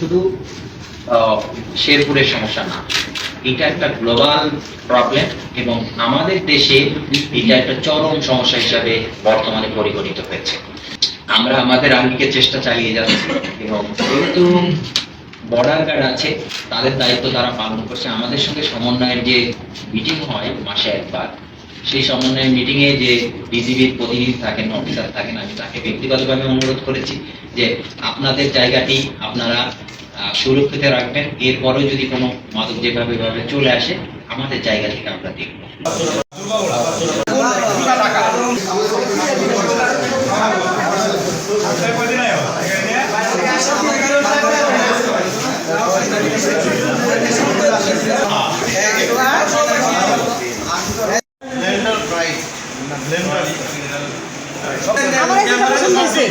শুধু শেরপুরের সমস্যা না, এটা একটা গ্লোবাল প্রবলেম এবং আমাদের দেশে এটা একটা চরম সমস্যা হিসাবে বর্তমানে পরিগণিত হয়েছে। আমরা আমাদের আঙ্গিকে চেষ্টা চালিয়ে যাচ্ছি এবং যেহেতু বর্ডার গার্ড আছে, তাদের দায়িত্ব তারা পালন করছে। আমাদের সঙ্গে সমন্বয়ের যে মিটিং হয়, মাসে একবার সেই সমন্বয় মিটিং এ যে বিজিবির প্রতিনিধি থাকেন অফিসার থাকেন, আমি তাকে ব্যক্তিগতভাবে অনুরোধ করেছি যে আপনাদের জায়গাটি আপনারা সুরক্ষিত রাখবেন। এরপরেও যদি কোনো মাদক যেভাবে ভাবে চলে আসে, আমাদের জায়গা থেকে আমরা দেখব। আমার কথা পছন্দ হয়েছে।